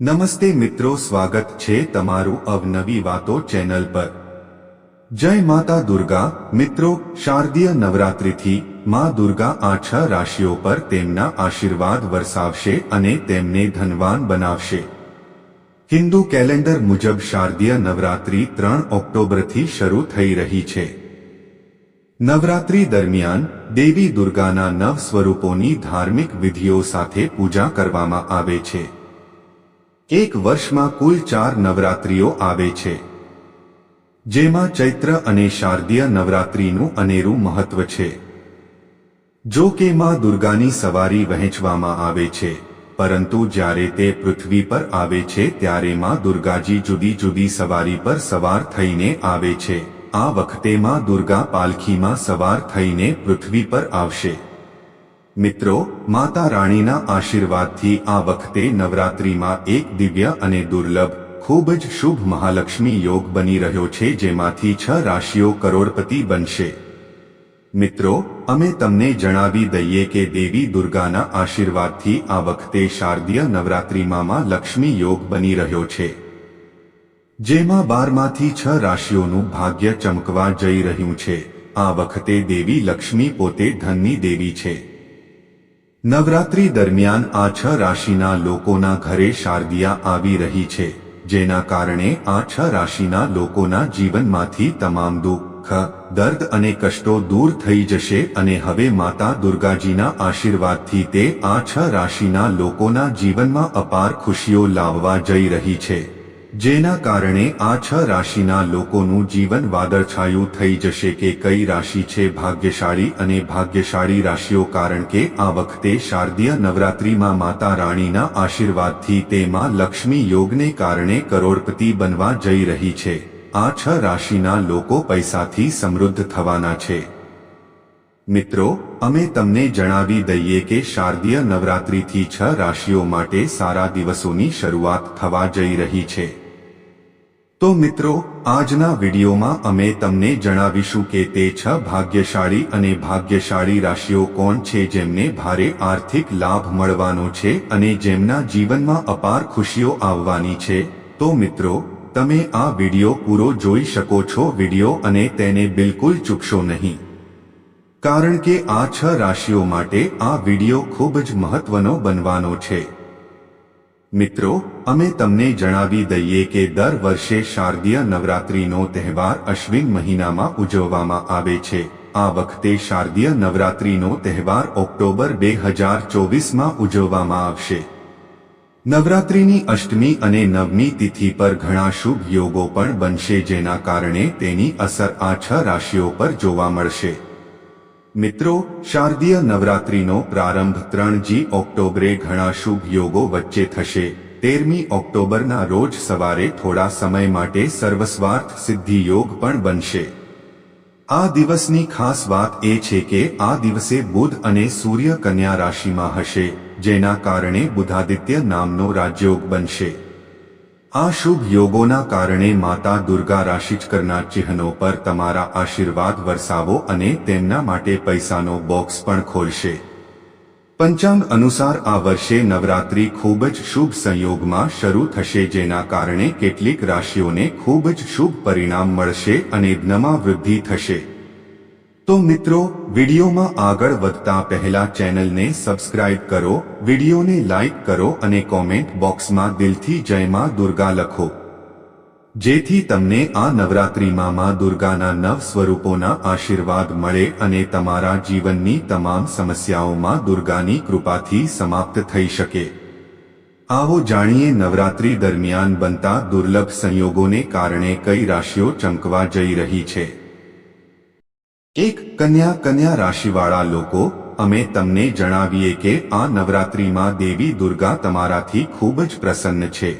નમસ્તે મિત્રો, સ્વાગત છે તમારું અવનવી વાતો ચેનલ પર. જય માતા દુર્ગા. મિત્રો, શારદીય નવરાત્રિથી માં દુર્ગા આ છ રાશિઓ પર તેમના આશીર્વાદ વરસાવશે અને તેમને ધનવાન બનાવશે. હિન્દુ કેલેન્ડર મુજબ શારદીય નવરાત્રિ ત્રણ ઓક્ટોબરથી શરૂ થઈ રહી છે. નવરાત્રિ દરમિયાન દેવી દુર્ગાના નવ સ્વરૂપોની ધાર્મિક વિધિઓ સાથે પૂજા કરવામાં આવે છે. એક વર્ષમાં કુલ ચાર નવરાત્રિઓ આવે છે. જેમાં ચૈત્ર અને શારદીય નવરાત્રિનું અનેરું મહત્વ છે. જો કે માં દુર્ગાની સવારી વહેંચવામાં આવે છે, પરંતુ જ્યારે તે પૃથ્વી પર આવે છે ત્યારે માં દુર્ગાજી જુદી જુદી સવારી પર સવાર થઈને આવે છે. આ વખતે માં દુર્ગા પાલખીમાં સવાર થઈને પૃથ્વી પર આવશે. મિત્રો માતા રાણીના આશીર્વાદથી આ વખતે નવરાત્રિમાં એક દિવ્ય અને દુર્લભ, ખૂબ જ શુભ મહાલક્ષ્મી યોગ બની રહ્યો છે જેમાંથી છ રાશિઓ કરોડપતિ બનશે. મિત્રો, અમે તમને જણાવી દઈએ કે દેવી દુર્ગાના આશીર્વાદથી આ વખતે શારદીય નવરાત્રિમાં લક્ષ્મી યોગ બની રહ્યો છે. જેમાં બારમાંથી છ રાશિઓનું ભાગ્ય ચમકવા જઈ રહ્યું છે. આ વખતે દેવી લક્ષ્મી પોતે ધનની દેવી છે. નવરાત્રી દરમિયાન આ છ રાશિના લોકોના ઘરે શારદિયા આવી રહી છે, જેના કારણે આ છ રાશિના લોકોના જીવનમાંથી તમામ દુઃખ, દર્દ અને કષ્ટો દૂર થઈ જશે અને હવે માતા દુર્ગાજીના આશીર્વાદથી તે આ છ રાશિના લોકોના જીવનમાં અપાર ખુશીઓ લાવવા જઈ રહી છે. જેના કારણે આ છ રાશિના લોકોનું જીવન વાદળછાયું થઈ જશે કે કઈ રાશિ છે ભાગ્યશાળી અને ભાગ્યશાળી રાશિઓ? કારણ કે આ વખતે શારદીય નવરાત્રિમાં માતા રાણીના આશીર્વાદથી તેમાં લક્ષ્મી યોગને કારણે કરોડપતિ બનવા જઈ રહી છે. આ છ રાશિના લોકો પૈસાથી સમૃદ્ધ થવાના છે. મિત્રો, અમે તમને જણાવી દઈએ કે શારદીય નવરાત્રિથી છ રાશિઓ માટે સારા દિવસોની શરૂઆત થવા જઈ રહી છે. તો મિત્રો, આજના વિડીયોમાં અમે તમને જણાવીશું કે તે છ ભાગ્યશાળી અને ભાગ્યશાળી રાશિઓ કોણ છે જેમને ભારે આર્થિક લાભ મળવાનો છે અને જેમના જીવનમાં અપાર ખુશીઓ આવવાની છે. તો મિત્રો, તમે આ વીડિયો પૂરો જોઈ શકો છો વીડિયો અને તેને બિલકુલ ચૂકશો નહીં. કારણ કે આ છ રાશિઓ માટે આ વીડિયો ખૂબ જ મહત્વનો બનવાનો છે. મિત્રો, અમે તમને જણાવી દઈએ કે દર વર્ષે શારદીય નવરાત્રીનો તહેવાર અશ્વિન મહિનામાં ઉજવવામાં આવે છે. આ વખતે શારદીય નવરાત્રીનો તહેવાર ઓક્ટોબર બે હજાર ચોવીસમાં ઉજવવામાં આવશે. નવરાત્રીની અષ્ટમી અને નવમી તિથિ પર ઘણા શુભ યોગો પણ બનશે જેના કારણે તેની અસર આ છ રાશિઓ પર જોવા મળશે. મિત્રો, શારદીય નવરાત્રીનો પ્રારંભ ત્રણ જી ઓક્ટોબરે ઘણા શુભ યોગો વચ્ચે થશે. તેરમી ઓક્ટોબરના રોજ સવારે થોડા સમય માટે સર્વસ્વાર્થ સિદ્ધિ યોગ પણ બનશે. આ દિવસની ખાસ વાત એ છે કે આ દિવસે બુધ અને સૂર્ય કન્યા રાશિમાં હશે, જેના કારણે બુધાદિત્ય નામનો રાજયોગ બનશે. આ શુભ યોગોના કારણે માતા દુર્ગા રાશિચકરના ચિહ્નો પર તમારા આશીર્વાદ વરસાવો અને તેમના માટે પૈસાનો બોક્સ પણ ખોલશે. પંચાંગ અનુસાર આ વર્ષે નવરાત્રી ખૂબ જ શુભ સંયોગમાં શરૂ થશે જેના કારણે કેટલીક રાશિઓને ખૂબ જ શુભ પરિણામ મળશે અને જ્ઞમાં વૃદ્ધિ થશે. તો મિત્રો, વિડીયોમાં આગળ વધતા પહેલા ચેનલને સબસ્ક્રાઇબ કરો, વિડીયોને લાઇક કરો અને કોમેન્ટ બોક્સમાં દિલથી જય માં દુર્ગા લખો. જેથી તમને આ નવરાત્રિમાં માં દુર્ગાના નવ સ્વરૂપોના આશીર્વાદ મળે અને તમારા જીવનની તમામ સમસ્યાઓમાં દુર્ગાની કૃપાથી સમાપ્ત થઈ શકે. આવો જાણીએ નવરાત્રી દરમિયાન બનતા દુર્લભ સંયોગોને કારણે કઈ રાશિઓ ચમકવા જઈ રહી છે. એક કન્યા કન્યા રાશિવાળા લોકો, અમે તમને જણાવીએ કે આ નવરાત્રીમાં દેવી દુર્ગા તમારાથી ખૂબ જ પ્રસન્ન છે.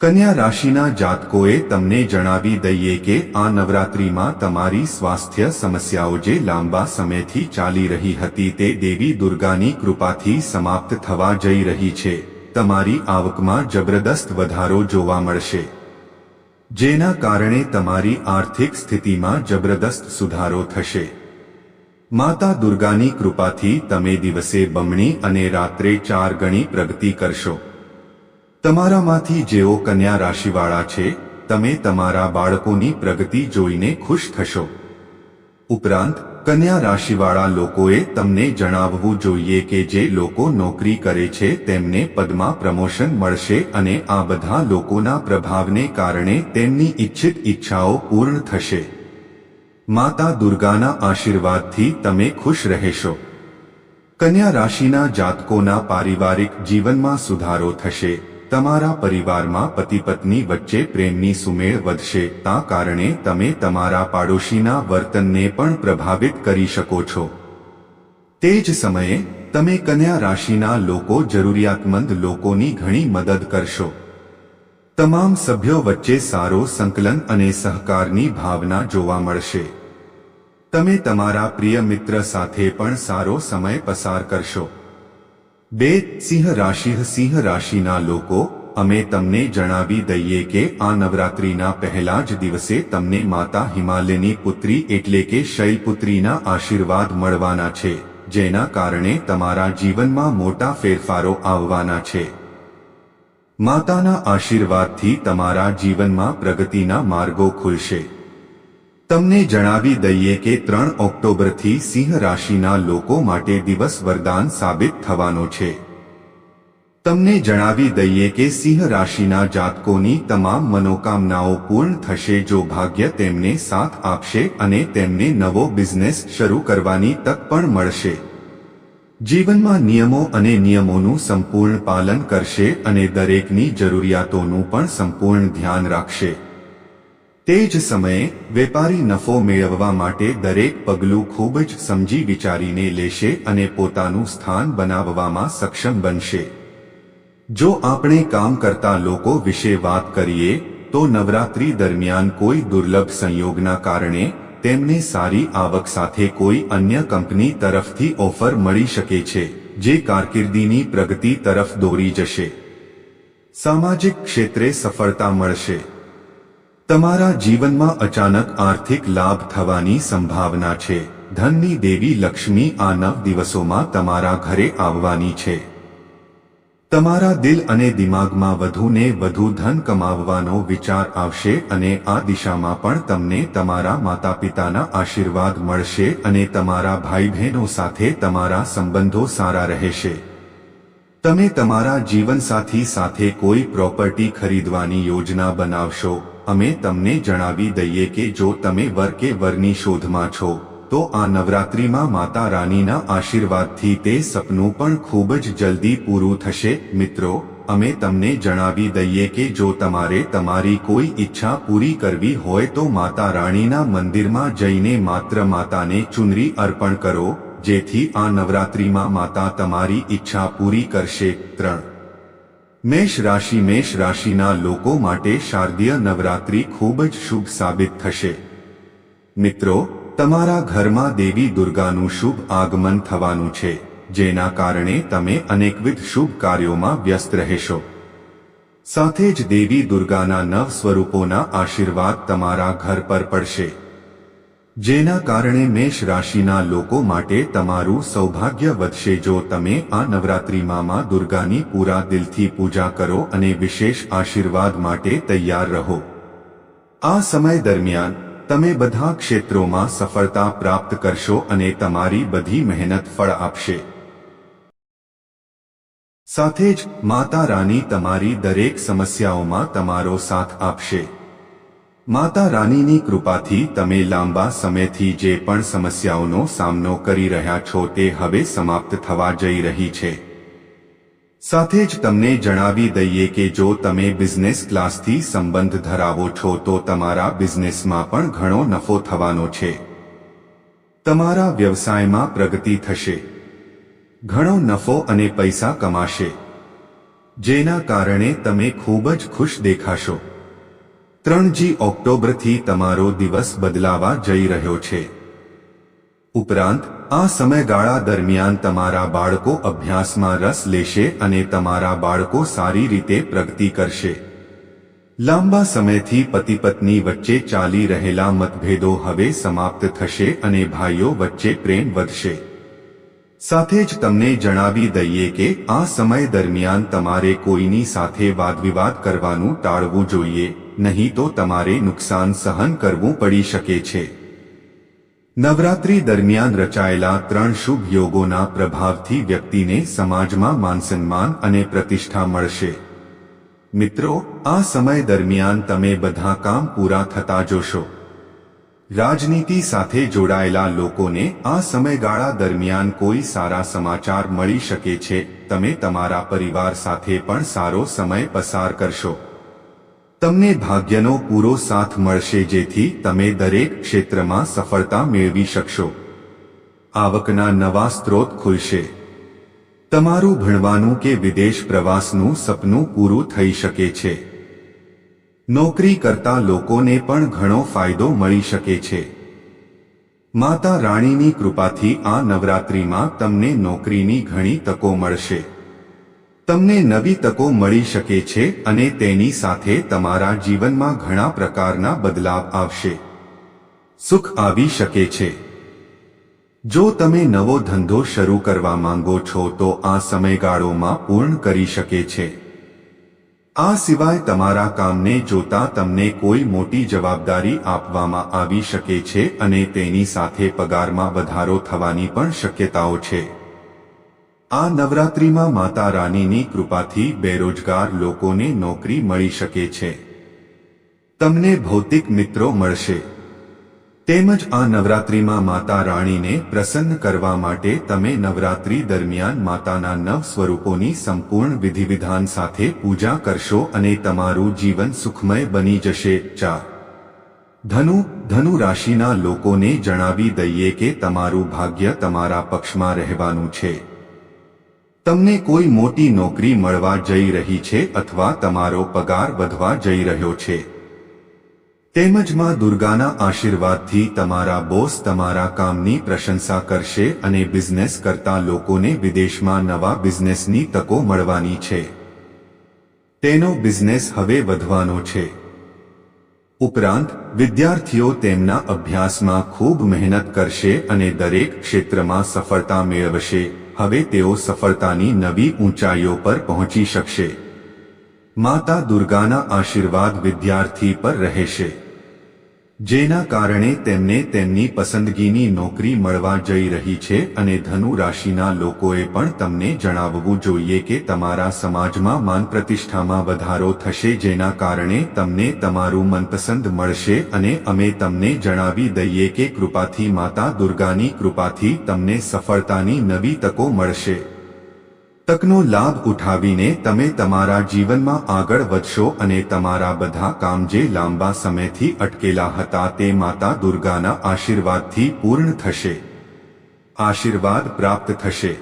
કન્યા રાશિના જાતકોએ તમને જણાવી દઈએ કે આ નવરાત્રીમાં તમારી સ્વાસ્થ્ય સમસ્યાઓ જે લાંબા સમયથી ચાલી રહી હતી તે દેવી દુર્ગાની કૃપાથી સમાપ્ત થવા જઈ રહી છે. તમારી આવકમાં જબરદસ્ત વધારો જોવા મળશે. જેના કારણે તમારી આર્થિક સ્થિતિમાં જબરદસ્ત સુધારો થશે. માતા દુર્ગાની કૃપાથી તમે દિવસે બમણી અને રાત્રે ચાર ગણી પ્રગતિ કરશો. તમારામાંથી જેઓ કન્યા રાશિવાળા છે, તમે તમારા બાળકોની પ્રગતિ જોઈને ખુશ થશો. ઉપરાંત કન્યા રાશિવાળા લોકોએ તમને જણાવવું જોઈએ કે જે લોકો નોકરી કરે છે, તેમને પદમાં પ્રમોશન મળશે અને આ બધા લોકોના પ્રભાવને કારણે તેમની ઇચ્છિત ઈચ્છાઓ પૂર્ણ થશે. માતા દુર્ગાના આશીર્વાદથી તમે ખુશ રહેશો. કન્યા રાશિના જાતકોના પારિવારિક જીવનમાં સુધારો થશે. તમારા પરિવારમાં પતિ પત્ની વચ્ચે પ્રેમની સુમેળ વધશે, તા કારણે તમે તમારા પાડોશીના વર્તનને પણ પ્રભાવિત કરી શકો છો. તે જ સમયે, તમે કન્યા રાશિના લોકો જરૂરિયાતમંદ લોકોની ઘણી મદદ કરશો. તમામ સભ્યો વચ્ચે સારો સંકલન અને સહકારની ભાવના જોવા મળશે. તમે તમારા પ્રિય મિત્ર સાથે પણ સારો સમય પસાર કરશો. બે સિંહ રાશિ સિંહ રાશિના લોકો, અમે તમને જણાવી દઈએ કે આ નવરાત્રીના પહેલા જ દિવસે તમને માતા હિમાલયની પુત્રી એટલે કે શૈલપુત્રીના આશીર્વાદ મળવાના છે, જેના કારણે તમારા જીવનમાં મોટા ફેરફારો આવવાના છે. માતાના આશીર્વાદથી તમારા જીવનમાં પ્રગતિના માર્ગો ખુલશે. તમને જણાવી દઈએ કે ત્રણ ઓક્ટોબરથી સિંહ રાશિના લોકો માટે દિવસ વરદાન સાબિત થવાનો છે. તમને જણાવી દઈએ કે સિંહ રાશિના જાતકોની તમામ મનોકામનાઓ પૂર્ણ થશે જો ભાગ્ય તેમને સાથ આપશે અને તેમને નવો બિઝનેસ શરૂ કરવાની તક પણ મળશે. જીવનમાં નિયમો અને નિયમોનું સંપૂર્ણ પાલન કરશે અને દરેકની જરૂરિયાતોનું પણ સંપૂર્ણ ધ્યાન રાખશે. તે જ સમયે, વેપારી નફો મેળવવા માટે દરેક પગલું ખૂબ જ સમજી વિચારીને લેશે અને પોતાનું સ્થાન બનાવવામાં સક્ષમ બનશે. જો આપણે કામ કરતા લોકો વિશે વાત કરીએ, તો નવરાત્રી દરમિયાન કોઈ દુર્લભ સંયોગના કારણે, તેમને સારી આવક સાથે કોઈ અન્ય કંપની તરફથી ઓફર મળી શકે છે, જે કારકિર્દીની પ્રગતિ તરફ દોરી જશે. સામાજિક ક્ષેત્રે સફળતા મળશે. તમારા જીવનમાં અચાનક આર્થિક લાભ થવાની સંભાવના છે. ધનની દેવી લક્ષ્મી આ નવ દિવસોમાં તમારા ઘરે આવવાની છે. તમારા દિલ અને દિમાગમાં વધુને વધુ ધન કમાવવાનો વિચાર આવશે અને આ દિશામાં પણ તમને તમારા માતા પિતાના આશીર્વાદ મળશે અને તમારા ભાઈ બહેનો સાથે તમારા સંબંધો સારા રહેશે. તમે તમારા જીવનસાથી સાથે કોઈ પ્રોપર્ટી ખરીદવાની યોજના બનાવશો. અમે તમને જણાવી દઈએ કે જો તમે વર કે વરની શોધમાં છો, તો આ નવરાત્રીમાં માતા રાનીના આશીર્વાદથી તે સપનું પણ ખૂબ જ જલ્દી પૂરું થશે. મિત્રો, અમે તમને જણાવી દઈએ કે જો તમારે તમારી કોઈ ઈચ્છા પૂરી કરવી હોય તો માતા રાણીના મંદિરમાં જઈને માત્ર માતાને ચુનરી અર્પણ કરો, જેથી આ નવરાત્રીમાં માતા તમારી ઈચ્છા પૂરી કરશે. ત્રણ મેષ રાશિ મેષ રાશિના લોકો માટે શારદીય નવરાત્રી ખૂબ જ શુભ સાબિત થશે. મિત્રો, તમારા ઘરમાં દેવી દુર્ગાનું શુભ આગમન થવાનું છે, જેના કારણે તમે અનેકવિધ શુભ કાર્યોમાં વ્યસ્ત રહેશો. સાથે જ દેવી દુર્ગાના નવ સ્વરૂપોના આશીર્વાદ તમારા ઘર પર પડશે. જેના કારણે મેષ રાશિના લોકો માટે તમારું સૌભાગ્ય વધશે. જો તમે આ નવરાત્રિમાં દુર્ગાની પૂરા દિલથી પૂજા કરો અને વિશેષ આશીર્વાદ માટે તૈયાર રહો. આ સમય દરમિયાન તમે બધા ક્ષેત્રોમાં સફળતા પ્રાપ્ત કરશો અને તમારી બધી મહેનત ફળ આપશે. સાથે જ માતા રાની તમારી દરેક સમસ્યાઓમાં તમારો સાથ આપશે. માતા રાનીની કૃપાથી તમે લાંબા સમયથી જે પણ સમસ્યાઓનો સામનો કરી રહ્યા છો તે હવે સમાપ્ત થવા જઈ રહી છે. સાથે જ તમને જણાવી દઈએ કે જો તમે બિઝનેસ ક્લાસથી સંબંધ ધરાવો છો તો તમારા બિઝનેસમાં પણ ઘણો નફો થવાનો છે. તમારા વ્યવસાયમાં પ્રગતિ થશે. ઘણો નફો અને પૈસા કમાશે. જેના કારણે તમે ખૂબ જ ખુશ દેખાશો. ત્રણજી ઓક્ટોબરથી તમારો દિવસ બદલાવા જઈ રહ્યો છે. ઉપરાંત, આ સમયગાળા દરમિયાન તમારા બાળકો અભ્યાસમાં રસ લેશે અને તમારા બાળકો સારી રીતે પ્રગતિ કરશે. લાંબા સમયથી પતિ પત્ની વચ્ચે ચાલી રહેલા મતભેદો હવે સમાપ્ત થશે અને ભાઈઓ વચ્ચે પ્રેમ વધશે. સાથે જ તમને જણાવી દઈએ કે આ સમય દરમિયાન તમારે કોઈની સાથે વાદવિવાદ કરવાનું ટાળવું જોઈએ. નહીં તો તમારે નુકસાન સહન કરવું પડી શકે છે. નવરાત્રી દરમિયાન રચાયેલા ત્રણ શુભ યોગોના પ્રભાવથી વ્યક્તિને સમાજમાં માનસન્માન અને પ્રતિષ્ઠા મળશે. મિત્રો, આ સમય દરમિયાન તમે બધા કામ પૂરા થતા જોશો. રાજનીતિ સાથે જોડાયેલા લોકોને આ સમયગાળા દરમિયાન કોઈ સારા સમાચાર મળી શકે છે. તમે તમારા પરિવાર સાથે પણ સારો સમય પસાર કરશો. તમને ભાગ્યનો પૂરો સાથ મળશે જેથી તમે દરેક ક્ષેત્રમાં સફળતા મેળવી શકશો. આવકના નવા સ્ત્રોત ખુલશે. તમારું ભણવાનું કે વિદેશ પ્રવાસનું સપનું પૂરું થઈ શકે છે. નોકરી કરતા લોકોને પણ ઘણો ફાયદો મળી શકે છે. માતા રાણીની કૃપાથી આ નવરાત્રિમાં તમને નોકરીની ઘણી તકો મળશે. તમને નવી તકો મળી શકે છે અને તેની સાથે તમારા જીવનમાં ઘણા પ્રકારના બદલાવ આવશે. સુખ આવી શકે છે. જો તમે નવો ધંધો શરૂ કરવા માંગો છો તો આ સમયગાળોમાં પૂર્ણ કરી શકે છે. આ સિવાય તમારા કામને જોતા તમને કોઈ મોટી જવાબદારી આપવામાં આવી શકે છે અને તેની સાથે પગારમાં વધારો થવાની પણ શક્યતાઓ છે. આ નવરાત્રિમાં માતા રાણીની કૃપાથી બેરોજગાર લોકોને નોકરી મળી શકે છે. તમને ભૌતિક મિત્રો મળશે. તેમજ આ નવરાત્રિમાં માતા રાણીને પ્રસન્ન કરવા માટે તમે નવરાત્રી દરમિયાન માતાના નવ સ્વરૂપોની સંપૂર્ણ વિધિવિધાન સાથે પૂજા કરશો અને તમારું જીવન સુખમય બની જશે. ચાર. ધનુ ધનુ રાશિના લોકોને જણાવી દઈએ કે તમારું ભાગ્ય તમારા પક્ષમાં રહેવાનું છે. તમને કોઈ મોટી નોકરી મળવા જઈ રહી છે અથવા તમારો પગાર વધવા જઈ રહ્યો છે. તેમજમાં દુર્ગાના આશીર્વાદથી તમારા બોસ તમારા કામની પ્રશંસા કરશે અને બિઝનેસ કરતા લોકોને વિદેશમાં નવા બિઝનેસની તકો મળવાની છે. તેનો બિઝનેસ હવે વધવાનો છે. ઉપરાંત, વિદ્યાર્થીઓ તેમના અભ્યાસમાં ખૂબ મહેનત કરશે અને દરેક ક્ષેત્રમાં સફળતા મેળવશે. હવે તેઓ સફળતાની નવી ઊંચાઈઓ પર પહોંચી શકશે. માતા દુર્ગાના આશીર્વાદ વિદ્યાર્થી પર રહેશે. જેના કારણે તેમને તેમની પસંદગીની નોકરી મળવા જઈ રહી છે અને ધનુ રાશિના લોકોએ પણ તમને જણાવવું જોઈએ કે તમારા સમાજમાં માન પ્રતિષ્ઠામાં વધારો થશે જેના કારણે તમને તમારું મનપસંદ મળશે અને અમે તમને જણાવી દઈએ કે કૃપાથી માતા દુર્ગાની કૃપાથી તમને સફળતાની નવી તકો મળશે. તકનો લાભ ઉઠાવીને તમે તમારા જીવનમાં આગળ વધશો અને તમારા બધા કામ જે લાંબા સમયથી અટકેલા હતા તે માતા દુર્ગાના આશીર્વાદથી પૂર્ણ થશે. આશીર્વાદ પ્રાપ્ત થશે.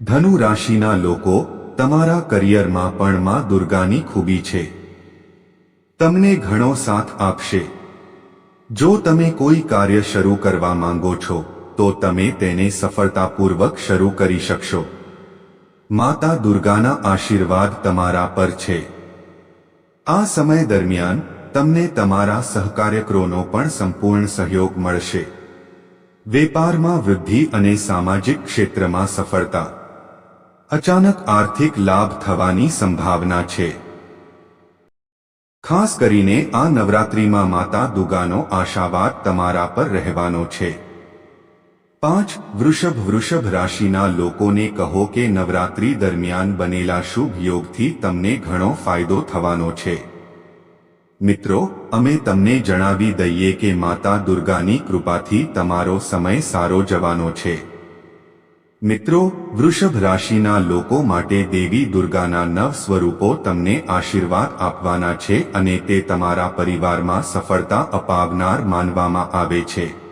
ધનુ રાશિના લોકો, તમારા કરિયરમાં પણ માં દુર્ગાની ખૂબી છે. તમને ઘણો સાથ આપશે. જો તમે કોઈ કાર્ય શરૂ કરવા માંગો છો, તો તમે તેને સફળતાપૂર્વક શરૂ કરી શકશો. માતા દુર્ગાના આશીર્વાદ તમારા પર છે. આ સમય દરમિયાન તમને તમારા સહકાર્યકરોનો પણ સંપૂર્ણ સહયોગ મળશે. વેપારમાં વૃદ્ધિ અને સામાજિક ક્ષેત્રમાં સફળતા. અચાનક આર્થિક લાભ થવાની સંભાવના છે. ખાસ કરીને આ નવરાત્રિમાં માતા દુર્ગાનો આશાવાદ તમારા પર રહેવાનો છે. પાંચ વૃષભ વૃષભ રાશિના લોકોને કહો કે નવરાત્રી દરમિયાન બનેલા શુભ યોગથી તમને ઘણો ફાયદો થવાનો છે. મિત્રો, અમે તમને જણાવી દઈએ કે માતા દુર્ગાની કૃપાથી તમારો સમય સારો જવાનો છે. મિત્રો, વૃષભ રાશિના લોકો માટે દેવી દુર્ગાના નવ સ્વરૂપો તમને આશીર્વાદ આપવાના છે અને તે તમારા પરિવારમાં સફળતા અપાવનાર માનવામાં આવે છે.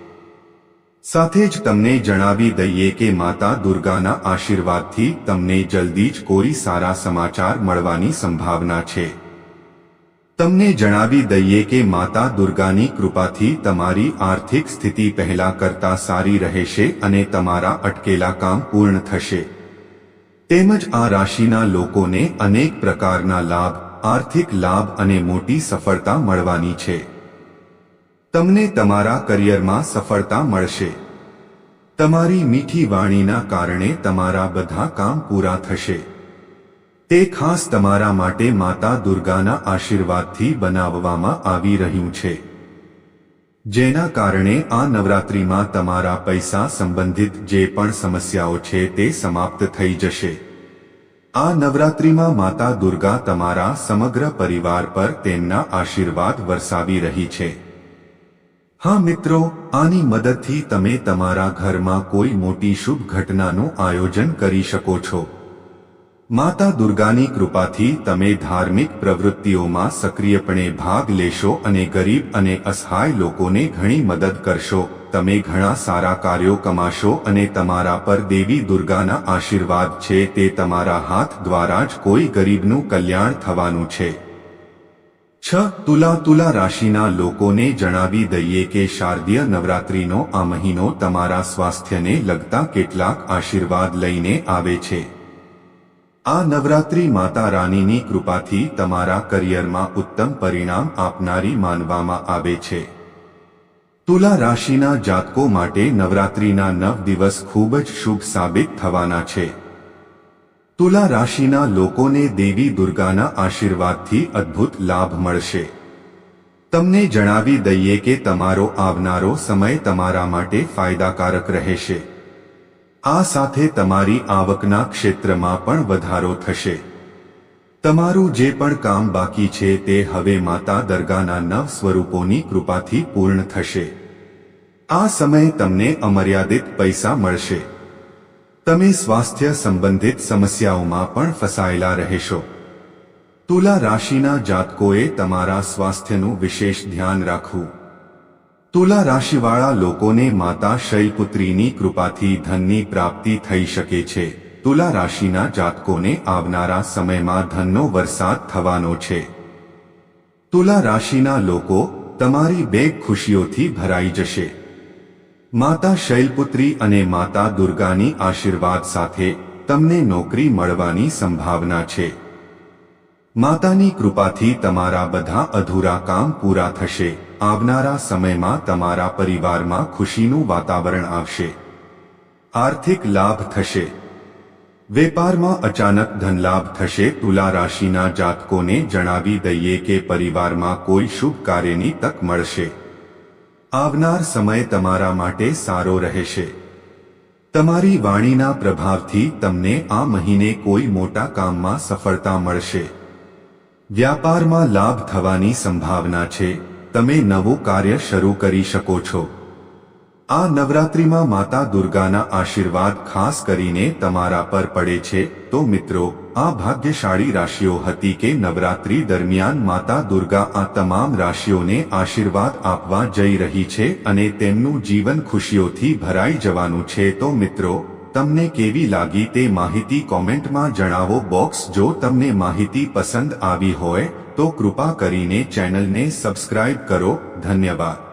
સાથે જ તમને જણાવી દઈએ કે માતા દુર્ગાના આશીર્વાદથી તમને જલ્દી જ કોઈ સારા સમાચાર મળવાની સંભાવના છે. તમને જણાવી દઈએ કે માતા દુર્ગાની કૃપાથી તમારી આર્થિક સ્થિતિ પહેલા કરતા સારી રહેશે અને તમારા અટકેલા કામ પૂર્ણ થશે. તેમજ આ રાશિના લોકોને અનેક પ્રકારના લાભ, આર્થિક લાભ અને મોટી સફળતા મળવાની છે. તમને તમારા કરિયરમાં સફળતા મળશે. તમારી મીઠી વાણીના કારણે તમારા બધા કામ પૂરા થશે. તે ખાસ તમારા માટે માતા દુર્ગાના આશીર્વાદથી બનાવવામાં આવી રહ્યું છે. જેના કારણે આ નવરાત્રિમાં તમારા પૈસા સંબંધિત જે પણ સમસ્યાઓ છે તે સમાપ્ત થઈ જશે. આ નવરાત્રિમાં માતા દુર્ગા તમારા સમગ્ર પરિવાર પર તેમના આશીર્વાદ વરસાવી રહી છે. હા મિત્રો, આની મદદથી તમે તમારા ઘરમાં કોઈ મોટી શુભ ઘટનાનું આયોજન કરી શકો છો. માતા દુર્ગાની કૃપાથી તમે ધાર્મિક પ્રવૃત્તિઓમાં સક્રિયપણે ભાગ લેશો અને ગરીબ અને અસહાય લોકોને ઘણી મદદ કરશો. તમે ઘણા સારા કાર્યો કમાશો અને તમારા પર દેવી દુર્ગાના આશીર્વાદ છે તે તમારા હાથ દ્વારા જ કોઈ ગરીબનું કલ્યાણ થવાનું છે. છ તુલા તુલા રાશિના લોકોને જણાવી દઈએ કે શારદીય નવરાત્રિનો આ મહિનો તમારા સ્વાસ્થ્યને લગતા કેટલાક આશીર્વાદ લઈને આવે છે. આ નવરાત્રિ માતા રાનીની કૃપાથી તમારા કરિયરમાં ઉત્તમ પરિણામ આપનારી માનવામાં આવે છે. તુલા રાશિના જાતકો માટે નવરાત્રિના નવ દિવસ ખૂબ જ શુભ સાબિત થવાના છે. તુલા રાશિના લોકોને દેવી દુર્ગાના આશીર્વાદથી અદ્ભુત લાભ મળશે. તમને જણાવી દઈએ કે તમારો આવનારો સમય તમારા માટે ફાયદાકારક રહેશે. આ સાથે તમારી આવકના ક્ષેત્રમાં પણ વધારો થશે. તમારું જે પણ કામ બાકી છે તે હવે માતા દરગાહના નવ સ્વરૂપોની કૃપાથી પૂર્ણ થશે. આ સમયે તમને અમર્યાદિત પૈસા મળશે. તમે સ્વાસ્થ્ય સંબંધિત સમસ્યાઓમાં પણ ફસાયેલા રહેશો. તુલા રાશિના જાતકોએ તમારા સ્વાસ્થ્યનું વિશેષ ધ્યાન રાખવું. તુલા રાશિવાળા લોકોને માતા શૈલપુત્રીની કૃપાથી ધનની પ્રાપ્તિ થઈ શકે છે. તુલા રાશિના જાતકોને આવનારા સમયમાં ધનનો વરસાદ થવાનો છે. તુલા રાશિના લોકો તમારી બે ખુશીઓથી ભરાઈ જશે. માતા શૈલપુત્રી અને માતા દુર્ગાની આશીર્વાદ સાથે તમને નોકરી મળવાની સંભાવના છે. માતાની કૃપાથી તમારા બધા અધૂરા કામ પૂરા થશે. આવનારા સમયમાં તમારા પરિવારમાં ખુશીનું વાતાવરણ આવશે. આર્થિક લાભ થશે. વેપારમાં અચાનક ધનલાભ થશે. તુલા રાશિના જાતકોને જણાવી દઈએ કે પરિવારમાં કોઈ શુભ કાર્યની તક મળશે. આવનાર સમય તમારા માટે સારો રહેશે. તમારી વાણીના પ્રભાવથી તમને આ મહિને કોઈ મોટા કામમાં સફળતા મળશે. વ્યાપારમાં લાભ થવાની સંભાવના છે. તમે નવું કાર્ય શરૂ કરી શકો છો. આ નવરાત્રિમાં માતા દુર્ગાના આશીર્વાદ ખાસ કરીને તમારા પર પડે છે. તો મિત્રો, આ ભાગ્યશાળી રાશિઓ હતી કે નવરાત્રી દરમિયાન માતા દુર્ગા આ તમામ રાશિઓને આશીર્વાદ આપવા જઈ રહી છે અને તેમનું જીવન ખુશીઓથી ભરાઈ જવાનું છે. તો મિત્રો, તમને કેવી લાગી તે માહિતી કોમેન્ટમાં જણાવો. બોક્સ જો તમને માહિતી પસંદ આવી હોય, તો કૃપા કરીને ચેનલને સબસ્ક્રાઇબ કરો. ધન્યવાદ.